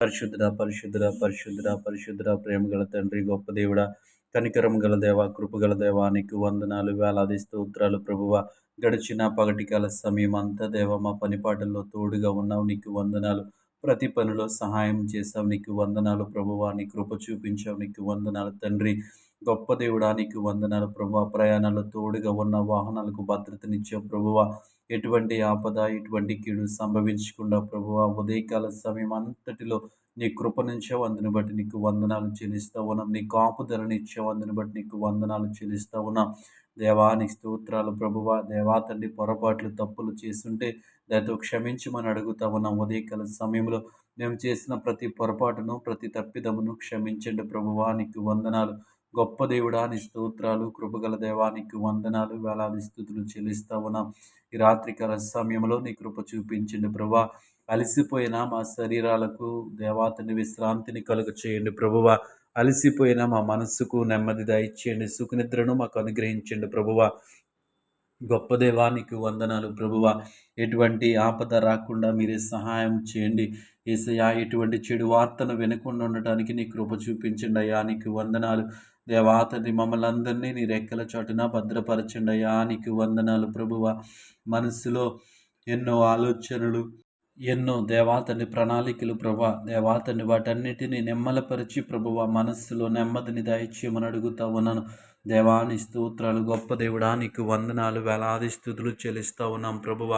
పరిశుద్ధుడ పరిశుద్ధుడ పరిశుద్ధుడ పరిశుద్ధుడ ప్రేమ గల తండ్రి గొప్ప దేవుడ కనికరం గల దేవ కృపగల దేవ నీకు వందనాలు వేలాది స్తోత్రాలు ప్రభువ. గడిచిన పగటికాల సమయం అంతా దేవ మా పనిపాటల్లో తోడుగా ఉన్నావు నీకు వందనాలు. ప్రతి పనిలో సహాయం చేసావు నీకు వందనాలు ప్రభువా. నీ కృప చూపించావు. నీకు వందనాలు తండ్రి. గొప్ప దేవుడా. నీకు వందనాలు ప్రభు ప్రయాణాలు తోడుగా ఉన్న వాహనాలకు భద్రతనిచ్చే ప్రభువ. ఎటువంటి ఆపద ఎటువంటి కీడు సంభవించకుండా ప్రభువ ఉదయకాల సమయం అంతటిలో నీ కృప నుంచే అందుని బట్టి నీకు వందనాలు చెల్లిస్తా ఉన్నాం. నీ కాపుదలని ఇచ్చావు అందుని బట్టి నీకు వందనాలు చెల్లిస్తా ఉన్నాం. దేవానికి స్తోత్రాలు ప్రభువ. దేవా తండ్రి పొరపాట్లు తప్పులు చేస్తుంటే దాంతో క్షమించమని అడుగుతాము. నా ఉదయకాల సమయంలో మేము చేసిన ప్రతి పొరపాటును ప్రతి తప్పిదమును క్షమించండి ప్రభువానికి వందనాలు. గొప్ప దేవుడాని స్తోత్రాలు కృపగల దేవానికి వందనాలు. వేలాది స్థుతులు చెల్లిస్తా ఉన్నాం ఈ రాత్రికాల సమయంలో నీ కృప చూపించండి ప్రభా అలసిపోయిన మా శరీరాలకు దేవాతని విశ్రాంతిని కలుగ చేయండి ప్రభువ. అలసిపోయిన మా మనస్సుకు నెమ్మది దయచేయండి. సుఖనిద్రను మాకు అనుగ్రహించండి ప్రభువ. గొప్ప దేవానికి వందనాలు ప్రభువ. ఎటువంటి ఆపద రాకుండా మీరే సహాయం చేయండి. ఏసయా ఎటువంటి చెడు వార్తను వినకుండా ఉండటానికి నీ కృప చూపించండి అయ్యా. నీకు వందనాలు. దేవాతని మమ్మల్ని అందరినీ నీ రెక్కల చోటున భద్రపరచండి అయ్యా. నీకు వందనాలు ప్రభువ. మనసులో ఎన్నో ఆలోచనలు ఎన్నో దేవాతని ప్రణాళికలు ప్రభా దేవాతని వాటన్నిటిని నెమ్మలపరిచి ప్రభువ మనస్సులో నెమ్మదిని దయచేయమని అడుగుతా ఉన్నాను. దేవాని స్తోత్రాలు గొప్ప దేవుడా నీకు వందనాలు వేలాది స్థుతులు చెల్లిస్తూ ఉన్నాం ప్రభువ.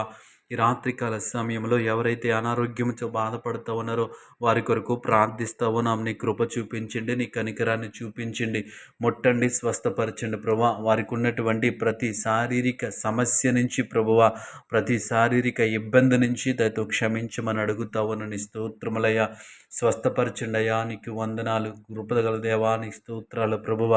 ఈ రాత్రికాల సమయంలో ఎవరైతే అనారోగ్యంతో బాధపడుతూ ఉన్నారో వారి కొరకు ప్రార్థిస్తూ ఉన్నాం. నీ కృప చూపించండి నీ కనికరాన్ని చూపించండి. ముట్టండి స్వస్థపరచండి ప్రభా వారికి ఉన్నటువంటి ప్రతి శారీరక సమస్య నుంచి ప్రభువ ప్రతి శారీరక ఇబ్బంది నుంచి దయతో క్షమించమని అడుగుతా నీ స్తోత్రములయ్యా. స్వస్థపరచండి అయ్యా నీకు వందనాలు. కృపగల దేవా నీ స్తోత్రాలు ప్రభువ.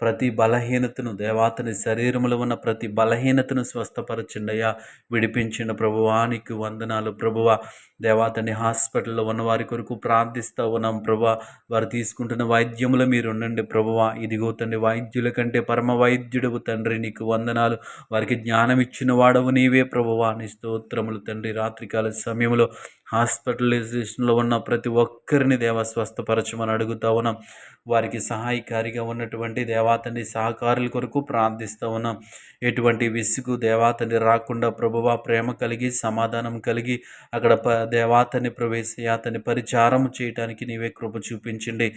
ప్రతి బల బలహీనతను దేవాతని శరీరములో ఉన్న ప్రతి బలహీనతను స్వస్థపరచండి విడిపించిన విడిపించిన ప్రభువానికి వందనాలు ప్రభువ. దేవాతని హాస్పిటల్లో ఉన్న వారి కొరకు ప్రార్థిస్తూ ఉన్నాం ప్రభా వారు తీసుకుంటున్న వైద్యములు మీరు ఉండండి ప్రభువ. ఇదిగో తండ్రి వైద్యుల కంటే పరమ వైద్యుడవు తండ్రి నీకు వందనాలు. వారికి జ్ఞానం ఇచ్చిన వాడవు నీవే ప్రభువా. నీ స్తోత్రములు తండ్రి రాత్రికాల సమయంలో హాస్పిటలైజేషన్లో ఉన్న ప్రతి ఒక్కరిని దేవ స్వస్థపరచమని అడుగుతా ఉన్నాం. వారికి సహాయకారిగా ఉన్నటువంటి దేవాతని సహకారుల కొరకు ప్రార్థిస్తూ ఉన్నాం. ఎటువంటి విసుగు దేవాతని రాకుండా ప్రభువ ప్రేమ కలిగి సమాధానం కలిగి అక్కడ ప దేవాతని ప్రవేశయాతని పరిచారం చేయటానికి నీవే కృప చూపించండి.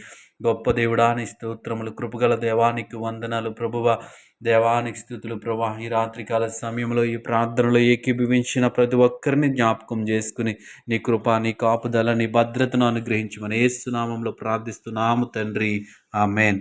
గొప్ప దేవుడాని స్తోత్రములు కృపగల దేవానికి వందనాలు ప్రభువ. దేవానికి స్థుతులు ప్రభా. ఈ రాత్రికాల సమయంలో ఈ ప్రార్థనలో ఏకీభవించిన ప్రతి ఒక్కరిని జ్ఞాపకం చేసుకుని నీ కృప నీ కాపుదల నీ భద్రతను అనుగ్రహించమని ఏసునామంలో ప్రార్థిస్తున్నాము తండ్రి. ఆమెన్.